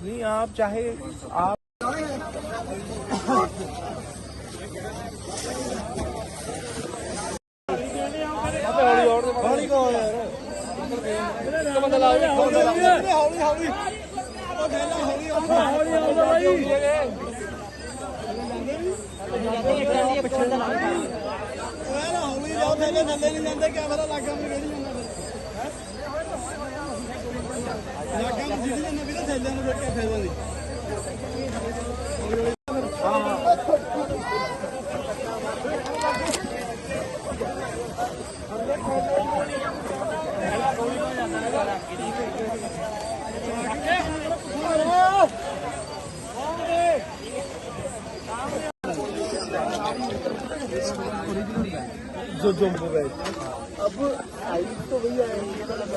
नहीं आप चाहे आप ਹੌਲੀ ਕੋ ਯਾਰ ਇੱਕ ਬੰਦਾ ਲਾ ਹੌਲੀ ਹੌਲੀ ਹੌਲੀ ਉਹ ਦੇਲਾ ਹੌਲੀ ਹੌਲੀ ਹੌਲੀ ਉਹ ਯਾਰ ਹੌਲੀ ਜਾਓ ਥੱਲੇ ਥੱਲੇ ਨਹੀਂ ਜਾਂਦੇ ਕੈਮਰਾ ਲੱਗਾ ਮੈਨੂੰ जो जम्मू गए अब आई तो भैया ये तो लगा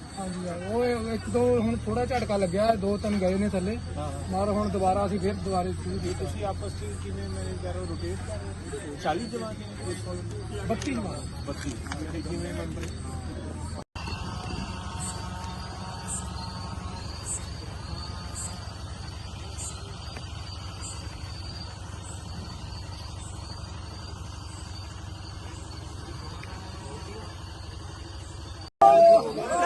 ਹਾਂਜੀ ਯਾਰ ਉਹ ਇੱਕ ਦੋ ਹੁਣ ਥੋੜਾ ਝਟਕਾ ਲੱਗਿਆ ਦੋ ਤਿੰਨ ਗਏ ਨੇ ਥੱਲੇ। ਮਾਰ ਹੁਣ ਦੁਬਾਰਾ ਅਸੀਂ ਫਿਰ ਦੁਬਾਰੇ ਸ਼ੁਰੂ ਕੀਤੀ। ਤੁਸੀਂ ਆਪਸ ਵਿੱਚ ਕਿਵੇਂ ਮੈਨੇਜ ਕਰ ਰਹੇ 40 ਜਵਾਨ ਨੇ 32 ਜਵਾਨ। 32 ਜਿਹੜੇ ਕਿਵੇਂ ਮੈਂਬਰ Oh,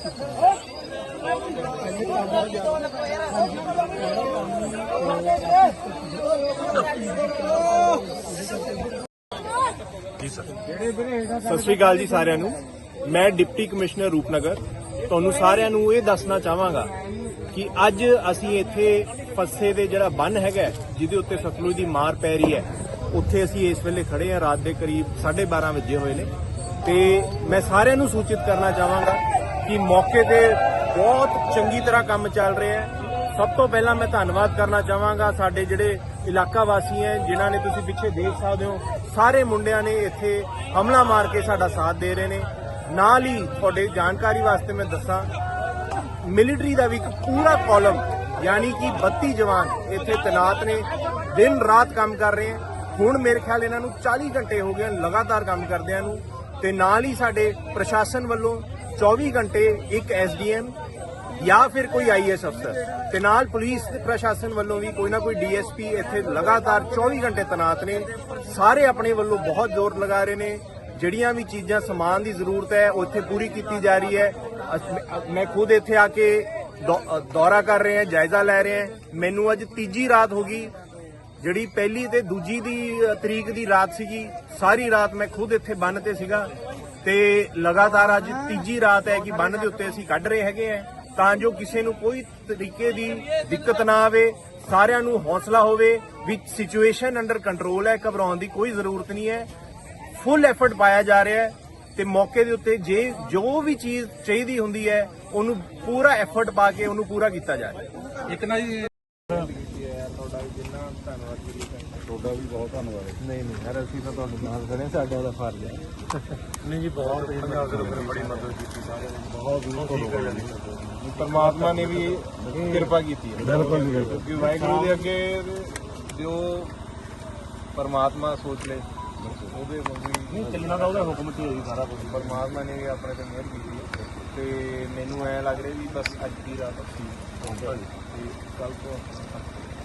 ਕਿਵੇਂ ਨੰਬਰ ਸਤਿ ਸ਼੍ਰੀ ਅਕਾਲ ਜੀ ਸਾਰਿਆਂ ਨੂੰ। ਮੈਂ ਡਿਪਟੀ ਕਮਿਸ਼ਨਰ ਰੂਪਨਗਰ। ਤੁਹਾਨੂੰ ਸਾਰਿਆਂ ਨੂੰ ਇਹ ਦੱਸਣਾ ਚਾਹਾਂਗਾ ਕਿ ਅੱਜ ਅਸੀਂ ਇੱਥੇ ਫੱਸੇ ਦੇ ਜਿਹੜਾ ਬੰਨ ਹੈਗਾ, ਜਿਹਦੇ ਉੱਤੇ ਸਤਲੁਜ ਦੀ ਮਾਰ ਪੈ ਰਹੀ ਹੈ, ਉੱਥੇ ਅਸੀਂ ਇਸ ਵੇਲੇ ਖੜੇ ਹਾਂ, ਰਾਤ ਦੇ ਕਰੀਬ 12:30 ਵਜੇ ਹੋਏ ਨੇ। ਤੇ ਮੈਂ ਸਾਰਿਆਂ ਨੂੰ ਸੂਚਿਤ ਕਰਨਾ ਚਾਹਾਂਗਾ ਕਿ ਮੌਕੇ ਤੇ ਬਹੁਤ ਚੰਗੀ ਤਰ੍ਹਾਂ ਕੰਮ ਚੱਲ ਰਿਹਾ ਹੈ। ਸਭ ਤੋਂ ਪਹਿਲਾਂ ਮੈਂ ਧੰਨਵਾਦ ਕਰਨਾ ਚਾਹਾਂਗਾ ਸਾਡੇ ਜਿਹੜੇ ਇਲਾਕਾ ਵਾਸੀ ਹੈ, ਜਿਨ੍ਹਾਂ ਨੇ ਤੁਸੀਂ ਪਿੱਛੇ ਦੇਖ ਸਕਦੇ ਹੋ। ਸਾਰੇ ਮੁੰਡਿਆਂ ਨੇ ਇੱਥੇ ਹਮਲਾ ਮਾਰ ਕੇ ਸਾਡਾ ਸਾਥ ਦੇ ਰਹੇ ਨੇ। ਨਾਲ ਹੀ ਤੁਹਾਡੇ ਜਾਣਕਾਰੀ ਵਾਸਤੇ ਮੈਂ ਦੱਸਾਂ, ਮਿਲਟਰੀ ਦਾ ਵੀ ਇੱਕ ਪੂਰਾ ਕਾਲਮ ਯਾਨੀ ਕਿ 32 ਜਵਾਨ ਇੱਥੇ ਤੈਨਾਤ ਨੇ, ਦਿਨ ਰਾਤ ਕੰਮ ਕਰ ਰਹੇ ਹਨ ਹੁਣ ਮੇਰੇ ਖਿਆਲ ਇਹਨਾਂ ਨੂੰ 40 ਘੰਟੇ ਹੋ ਗਏ ਲਗਾਤਾਰ ਕੰਮ ਕਰਦਿਆਂ ਨੂੰ। ਤੇ ਨਾਲ ਹੀ ਸਾਡੇ ਪ੍ਰਸ਼ਾਸਨ ਵੱਲੋਂ 24 ਘੰਟੇ ਇੱਕ ਐਸਡੀਐਮ ਜਾਂ ਫਿਰ ਕੋਈ ਆਈਐਸ ਅਫਸਰ। ਤੇ ਨਾਲ ਪੁਲਿਸ ਪ੍ਰਸ਼ਾਸਨ ਵੱਲੋਂ ਵੀ ਕੋਈ ਨਾ ਕੋਈ ਡੀਐਸਪੀ ਇੱਥੇ ਲਗਾਤਾਰ 24 ਘੰਟੇ ਤੈਨਾਤ ਨੇ। ਸਾਰੇ ਆਪਣੇ ਵੱਲੋਂ ਬਹੁਤ ਜ਼ੋਰ ਲਗਾ ਰਹੇ ਨੇ। ਜਿਹੜੀਆਂ ਵੀ ਚੀਜ਼ਾਂ ਸਮਾਨ ਦੀ ਜ਼ਰੂਰਤ ਹੈ, ਉਹ ਇੱਥੇ ਪੂਰੀ ਕੀਤੀ ਜਾ ਰਹੀ ਹੈ। ਮੈਂ ਖੁਦ ਇੱਥੇ ਆ ਕੇ ਦੌ- ਦੌਰਾ ਕਰ ਰਹੇ ਹਾਂ ਜਾਇਜ਼ਾ ਲੈ ਰਹੇ ਹਾਂ। ਮੈਨੂੰ ਅੱਜ ਤੀਜੀ ਰਾਤ ਹੋ ਗਈ। ਜਿਹੜੀ ਪਹਿਲੀ ਤੇ ਦੂਜੀ ਦੀ ਤਰੀਕ ਦੀ ਰਾਤ ਸੀਗੀ, ਸਾਰੀ ਰਾਤ ਮੈਂ ਖੁਦ ਇੱਥੇ ਬੰਨ ਤੇ ਸੀਗਾ। ਤੇ ਲਗਾਤਾਰ ਅੱਜ ਤੀਜੀ ਰਾਤ ਹੈ ਕਿ ਬੰਨ ਦੇ ਉੱਤੇ ਅਸੀਂ ਕੱਢ ਰਹੇ ਹੈਗੇ ਆ ਤਾਂ ਜੋ ਕਿਸੇ ਨੂੰ ਕੋਈ ਤਰੀਕੇ ਦੀ ਦਿੱਕਤ ਨਾ ਆਵੇ, ਸਾਰਿਆਂ ਨੂੰ ਹੌਸਲਾ ਹੋਵੇ ਵੀ ਸਿਚੁਏਸ਼ਨ ਅੰਡਰ ਕੰਟਰੋਲ ਹੈ, ਘਬਰਾਉਣ ਦੀ ਕੋਈ ਜ਼ਰੂਰਤ ਨਹੀਂ ਹੈ। ਫੁੱਲ ਐਫਰਟ ਪਾਇਆ ਜਾ ਰਿਹਾ ਹੈ ਤੇ ਮੌਕੇ ਦੇ ਉੱਤੇ ਜੇ ਜੋ ਵੀ ਚੀਜ਼ ਚਾਹੀਦੀ ਹੁੰਦੀ ਹੈ, ਉਹਨੂੰ ਪੂਰਾ ਐਫਰਟ ਪਾ ਕੇ ਉਹਨੂੰ ਪੂਰਾ ਕੀਤਾ ਜਾ ਰਿਹਾ ਹੈ। ਇੱਕ ਨਾ ਜੀ ਤੁਹਾਡਾ ਜਿੰਨਾ ਧੰਨਵਾਦ ਜੀ ਤੁਹਾਡਾ ਵੀ ਬਹੁਤ ਧੰਨਵਾਦ ਨਹੀਂ ਨਹੀਂ ਯਾਰ ਅਸੀਂ ਤਾਂ ਤੁਹਾਨੂੰ ਨਾਲ ਖੜੇ ਹਾਂ, ਸਾਡਾ ਦਾ ਫਰਜ਼ ਹੈ। ਨਹੀਂ ਜੀ ਬਹੁਤ ਨੇ ਬੜੀ ਮਦਦ ਕੀਤੀ ਸਾਰਿਆਂ ਨੇ। ਬਹੁਤ ਬਹੁਤ ਪਰਮਾਤਮਾ ਨੇ ਵੀ ਕਿਰਪਾ ਕੀਤੀ ਹੈ। ਬਿਲਕੁਲ ਕਿਉਂਕਿ ਵਾਹਿਗੁਰੂ ਦੇ ਅੱਗੇ ਜੋ ਪਰਮਾਤਮਾ ਸੋਚ ਲੇ। ਉਹਦੇ ਵਾਂਗੂ ਹੀ ਚੱਲਣਾ ਦਾ ਉਹਦਾ ਹੁਕਮ ਤੇ ਹੋਈ ਸਾਰਾ ਕੁਝ ਪਰਮਾਤਮਾ ਨੇ ਵੀ ਆਪਣੇ ਤੇ ਮਿਹਰ ਕੀਤੀ ਹੈ। ਤੇ ਮੈਨੂੰ ਐ ਲੱਗ ਰਿਹਾ ਵੀ ਬਸ ਅੱਜ ਦੀ ਰਾਤ ਪਹੁੰਚਾਂਗੇ ਤੇ ਕੱਲ ਤੋਂ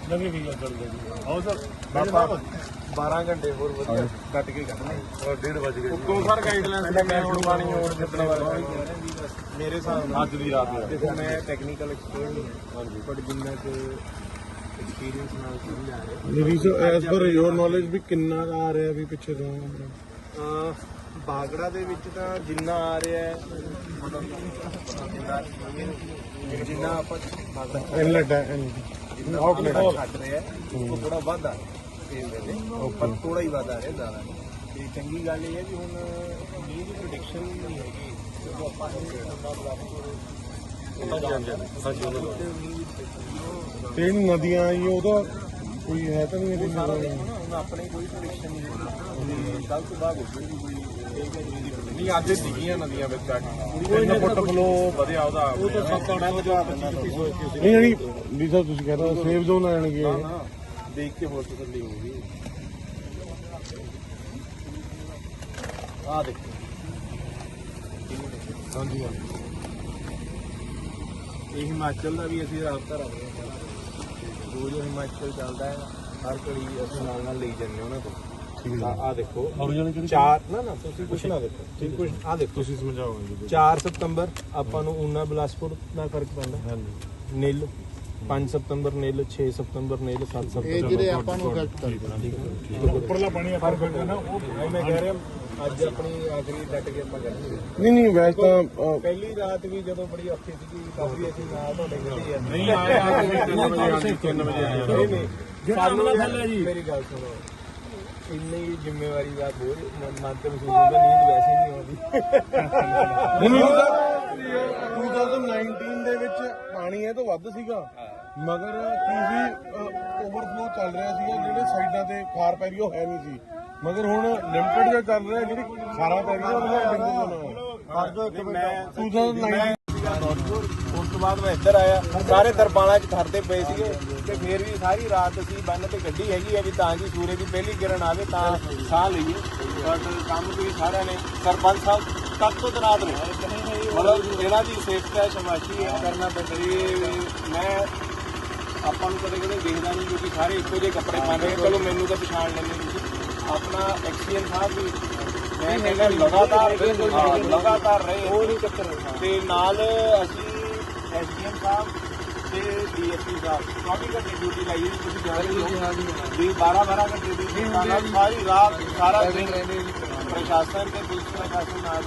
ਨਵੀਂ ਵੀ ਗੱਲ ਜੀ। ਆਓ ਸਰ ਬਾਬਾ 12 ਘੰਟੇ ਹੋਰ ਵਧੀਆ ਕੱਟ ਕੇ ਕੱਢਣੇ ਔਰ 1:30 ਵਜ ਗਏ ਉੱਤੋਂ ਸਰ ਗਾਈਡਲਾਈਨਸ ਨੇ ਮੈਂ ਹੁਣ ਪਾਣੀ ਹੋਰ ਜਿੱਤਣਾ ਵਾਲਾ ਮੇਰੇ ਹਿਸਾਬ ਨਾਲ ਅੱਜ ਦੀ ਰਾਤ ਦਾ ਦੇਖੋ ਮੈਂ ਟੈਕਨੀਕਲ ਐਕਸਪਰਟ ਨਹੀਂ ਹਾਂਜੀ। ਬਟ ਜਿੰਨਾ ਕਿ ਐਕਸਪੀਰੀਅੰਸ ਨਾਲ ਸਮਝ ਆ ਰਿਹਾ। ਐਸ ਪਰ ਯੋਰ ਨੌਲੇਜ ਵੀ ਕਿੰਨਾ ਆ ਰਿਹਾ ਵੀ ਪਿੱਛੇ ਤੋਂ? ਬਾਗੜਾ ਦੇ ਵਿੱਚ ਤਾਂ ਜਿੰਨਾ ਆ ਰਿਹਾ ਹੈ ਜਿੰਨਾ ਆਪਾਂ ਇਨਲੈਟ ਹੈ ਜਿੰਨਾ ਆਊਟਲੈਟ ਛੱਡ ਰਿਹਾ ਹੈ, ਉਹ ਥੋੜਾ ਵੱਧ ਆ ਰਿਹਾ ਇਸ ਵੇਲੇ ਪਰ ਥੋੜਾ ਹੀ ਵੱਧ ਆ ਰਿਹਾ ਜ਼ਿਆਦਾ ਨਹੀਂ ਤੇ ਚੰਗੀ ਗੱਲ ਇਹ ਹੈ ਵੀ ਹੁਣ ਮੀਂਹ ਦੀ ਪ੍ਰੈਡਿਕਸ਼ਨ ਨਹੀਂ ਹੈਗੀ। ਜਦੋਂ ਆਪਾਂ ਇਹ ਨੰਬਰ ਰੱਬ ਕੋਲ ਤੇ ਜਿਹੜੀ ਨਦੀਆਂ ਆਈ ਉਹਦਾ ਕੋਈ ਹੈ ਤਾਂ ਨਹੀਂ ਇਹਦੀ ਸਾਰਾ ਦੇਖੋ ਨਾ ਹੁਣ ਆਪਣੇ ਕੋਈ ਪ੍ਰੈਡਿਕਸ਼ਨ ਨਹੀਂ ਕੱਲ ਤੋਂ ਬਾਅਦ ਹੋਊਗੀ ਕੋਈ ਇਹ ਨਹੀਂ ਅੱਜ ਡਿੱਗੀਆਂ ਨਦੀਆਂ ਵਿੱਚ ਆ ਕੇ 3 ਫੁੱਟ ਫਲੋ ਵਧਿਆ ਉਹਦਾ। ਉਹ ਤਾਂ 7-8 ਵਜੇ ਨਹੀਂ ਜਿਹੜੀ ਵੀ ਸਾਹਿਬ ਤੁਸੀਂ ਕਹਿੰਦੇ ਸੇਫ ਜ਼ੋਨ ਆਣਗੇ ਦੇਖ ਕੇ ਹੋਰ ਤਸੱਲੀ ਹੋਊਗੀ। ਆ ਦੇਖੋ। ਹਾਂਜੀ ਹਾਂਜੀ। ਇਹ ਹਿਮਾਚਲ ਦਾ ਵੀ ਅਸੀਂ ਰਾਬਤਾ ਰੱਖਦੇ ਹਾਂ ਰੋਜ਼ ਹਿਮਾਚਲ ਚੱਲਦਾ ਹੈ ਹਰ ਘੜੀ ਅਸੀਂ ਨਾਲ ਨਾਲ ਲਈ ਜਾਂਦੇ ਹਾਂ ਉਹਨਾਂ ਤੋਂ। ਆ ਦੇਖੋ ਚਾਰ ਨਾ ਨਾ ਤੁਸੀਂ ਕੁਛ ਨਾ ਦੇਖੋ ਤੁਸੀਂ ਕੁਛ ਆ ਦੇਖੋ। ਤੁਸੀਂ ਸਮਝਾਓਗੇ 4 ਸਤੰਬਰ ਆਪਾਂ ਨੂੰ ਊਨਾ ਬਿਲਾਸਪੁਰ ਨਾਲ ਫ਼ਰਕ ਪੈਂਦਾ। ਨਿਲ 5 ਸਤੰਬਰ ਨਿਲ 6 ਸਤੰਬਰ ਨਿਲ 7 ਸਤੰਬਰ ਇਹ ਜਿਹੜੇ ਆਪਾਂ ਨੂੰ ਇਫੈਕਟ ਕਰਦੇ ਉੱਪਰਲਾ ਪਾਣੀ ਫ਼ਰਕ ਪੈਂਦਾ ਨਾ ਉਹ ਮੈਂ ਕਹਿ ਰਿਹਾ ਅੱਜ ਆਪਣੀ ਆਖਰੀ ਡਟ ਕੇ ਆਪਾਂ ਕਰਾਂਗੇ ਨਹੀਂ ਨਹੀਂ ਵੈਸੇ ਤਾਂ ਪਹਿਲੀ ਰਾਤ ਵੀ ਜਦੋਂ ਬੜੀ ਔਖੀ ਸੀਗੀ ਕਾਫੀ ਅਸੀਂ ਨਾਲ ਤੁਹਾਡੇ ਗੱਡੀ ਆ ਨਹੀਂ ਆਇਆ 3 ਵਜੇ ਆਣੀ 3 ਵਜੇ ਆਣੀ ਨਹੀਂ ਨਹੀਂ ਸਾਨੂੰ ਥੱਲੇ ਜੀ। ਮੇਰੀ ਗੱਲ ਸੁਣੋ। ਇੰਨੀ ਜ਼ਿੰਮੇਵਾਰੀ ਦਾ ਬੋਝ ਮ- ਮਨ ਤੇ ਮਹਿਸੂਸ ਹੁੰਦਾ ਨੀਂਦ ਵੈਸੇ ਹੀ ਨਹੀਂ ਆਉਂਦੀ। ਨਹੀਂ ਨਹੀਂ ਸਰ 2019 ਦੇ ਵਿੱਚ ਪਾਣੀ ਇਹ ਤੋਂ ਵੱਧ ਸੀਗਾ। ਮਗਰ ਕੀ ਸੀ ਓਵਰਫਲੋ ਚੱਲ ਰਿਹਾ ਸੀਗਾ ਜਿਹੜੇ ਸਾਈਡਾਂ ਤੇ ਖਾਰ ਪੈ ਰਹੀ ਉਹ ਹੈ ਨਹੀਂ ਸੀ। ਮਗਰ ਹੁਣ ਲਿਮਟਿਡ ਜਿਹਾ ਚੱਲ ਰਿਹਾ ਜਿਹੜੀ ਖਾਰਾ ਪੈ ਰਹੀ ਉਹ ਹੈ ਮੈਂ 2019 ਉਸ ਤੋਂ ਬਾਅਦ ਮੈਂ ਇੱਧਰ ਆਇਆ। ਸਾਰੇ ਦਰਬਾਲਾਂ 'ਚ ਠਰਦੇ ਪਏ ਸੀਗੇ ਤੇ ਫਿਰ ਵੀ ਸਾਰੀ ਰਾਤ ਅਸੀਂ ਬੰਨ ਤੇ ਗੱਡੀ ਹੈਗੀ ਹੈ ਵੀ ਤਾਂ ਕਿ ਸੂਰਜ ਦੀ ਪਹਿਲੀ ਕਿਰਨ ਆਵੇ ਤਾਂ ਸਾਹ ਲਈਏ। ਬਟ ਕੰਮ ਵੀ ਸਾਰਿਆਂ ਨੇ ਸਰਪੰਚ ਸਾਹਿਬ ਤੱਕ ਤੋਂ ਤਨਾਤ ਨੇ। ਮਤਲਬ ਜਿਹੜਾ ਵੀ ਸੇਫਟੀ ਹੈ ਸ਼ਮਾਸ਼ੀ ਹੈ ਕਰਨਾ ਪੈਂਦਾ ਮੈਂ ਆਪਾਂ ਨੂੰ ਕਦੇ ਕਦੇ ਦੇਖਦਾ ਨਹੀਂ ਕਿਉਂਕਿ ਸਾਰੇ ਇੱਕੋ ਜਿਹੇ ਕੱਪੜੇ ਪਾਉਂਦੇ ਨੇ। ਚਲੋ ਮੈਨੂੰ ਤਾਂ ਪਛਾਣ ਲੈਂਦੇ ਤੁਸੀਂ। ਆਪਣਾ ਐਕਸੀਅਨ ਸਾਹਿਬ ਵੀ ਮੈਂ ਕਹਿੰਦਾ ਲਗਾਤਾਰ ਹਾਂ, ਲਗਾਤਾਰ ਰਹੇ। ਉਹ ਨਹੀਂ ਚੱਕਰ। ਤੇ ਨਾਲ ਅਸੀਂ ਐਸਡੀਐਮ ਸਾਹਿਬ ਤੇ ਡੀਐਸਪੀ ਸਾਹਿਬ 24 ਘੰਟੇ ਡਿਊਟੀ ਲਾਈ ਹੈ ਤੁਸੀਂ ਜਾਣਦੇ ਹੋ ਵੀ 12 12 ਘੰਟੇ ਦੀ ਨਾਲ ਸਾਰੀ ਰਾਤ ਸਾਰਾ ਦਿਨ ਪ੍ਰਸ਼ਾਸਨ ਤੇ ਪੁਲਿਸ ਪ੍ਰਸ਼ਾਸਨ ਨਾਲ